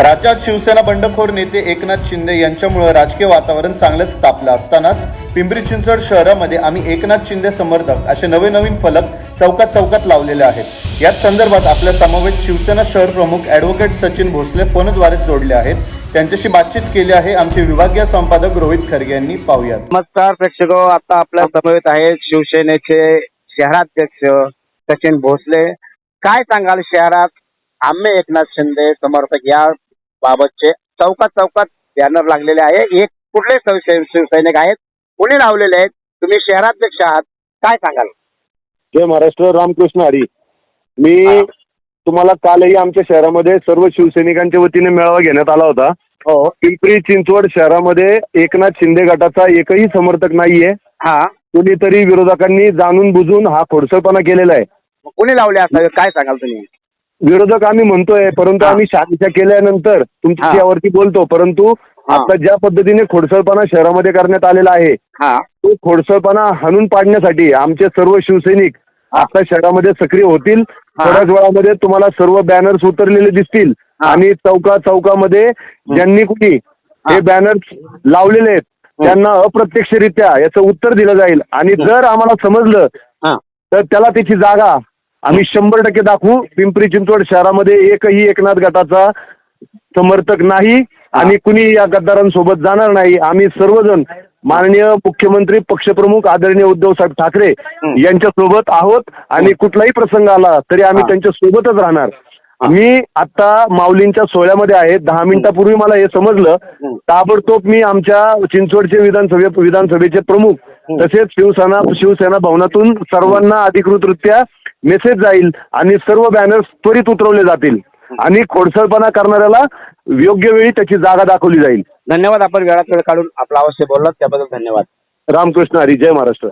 राज्यात शिवसेना बंडखोर नेते एकनाथ शिंदे यांच्यामुळे राजकीय वातावरण चांगलंच तापलं असतानाच पिंपरी चिंचवड शहरामध्ये आम्ही एकनाथ शिंदे समर्थक असे नवे नवीन फलक चौकात चौकात लावलेले आहेत. याच संदर्भात आपल्या समवेत शिवसेना शहर प्रमुख ॲडव्होकेट सचिन भोसले फोनद्वारे जोडले आहेत. त्यांच्याशी बातचीत केली आहे आमचे विभागीय संपादक रोहित खरगे यांनी. पाहूयात. नमस्कार प्रेक्षक आता आपल्या समवेत आहेत शिवसेनेचे शहराध्यक्ष सचिन भोसले. काय सांगाल शहरात? आम्ही एकनाथ शिंदे समर्थक या बाबतचे चौकात चौकात बॅनर लागलेले आहे. एक कुठले शिव- शिव- शिवसैनिक आहेत? कुणी लावलेले आहेत? तुम्ही शहराध्यक्ष आहात. काय सांगाल? जय महाराष्ट्र. रामकृष्ण हरी. मी. तुम्हाला कालही आमच्या शहरामध्ये सर्व शिवसैनिकांच्या वतीने मेळावा घेण्यात आला होता. हो. पिंपरी चिंचवड शहरामध्ये एकनाथ शिंदे गटाचा एकही समर्थक नाहीये. हा. कुणीतरी विरोधकांनी जाणून बुजून हा खोडसळपणा केलेला आहे. कुणी लावले असावे काय सांगाल तुम्ही? विरोधक आम्ही म्हणतोय परंतु. आम्ही शहानिशा केल्यानंतर हा. तुमच्या यावरती बोलतो परंतु. आता ज्या पद्धतीने खोडसळपणा शहरामध्ये करण्यात आलेला आहे हा तो खोडसळपणा हाणून पाडण्यासाठी आमचे सर्व शिवसैनिक. आता शहरामध्ये सक्रिय होतील. थोड्याच वेळामध्ये तुम्हाला सर्व बॅनर्स उतरलेले दिसतील हा. आणि चौका चौकामध्ये ज्यांनी कुणी हे बॅनर्स लावलेले आहेत त्यांना अप्रत्यक्षरित्या याचं उत्तर दिलं जाईल आणि जर आम्हाला समजलं हा तर त्याला त्याची जागा आम्ही शंभर टक्के दाखवू पिंपरी चिंचवड शहरामध्ये एकही एकनाथ गटाचा समर्थक नाही आणि कुणी या गद्दारांसोबत जाणार नाही आम्ही सर्वजण माननीय मुख्यमंत्री पक्षप्रमुख आदरणीय उद्धव साहेब ठाकरे यांच्या सोबत आहोत आणि कुठलाही प्रसंग आला तरी आम्ही. त्यांच्या सोबतच राहणार मी आता माऊलींच्या सोहळ्यामध्ये आहे दहा मिनिटापूर्वी मला हे समजलं. ताबडतोब मी आमच्या चिंचवडचे विधानसभे विधानसभेचे प्रमुख. तसेच शिवसेना शिवसेना भवनातून सर्वांना अधिकृतरित्या मेसेज जाईल आणि सर्व बॅनर्स त्वरित उतरवले जातील. आणि खोडसळपणा करणाऱ्याला योग्य वेळी त्याची जागा दाखवली जाईल. धन्यवाद. आपण वेळात वेळ काढून आपला अवश्य बोललात. त्याबद्दल धन्यवाद. रामकृष्ण हरी. जय महाराष्ट्र.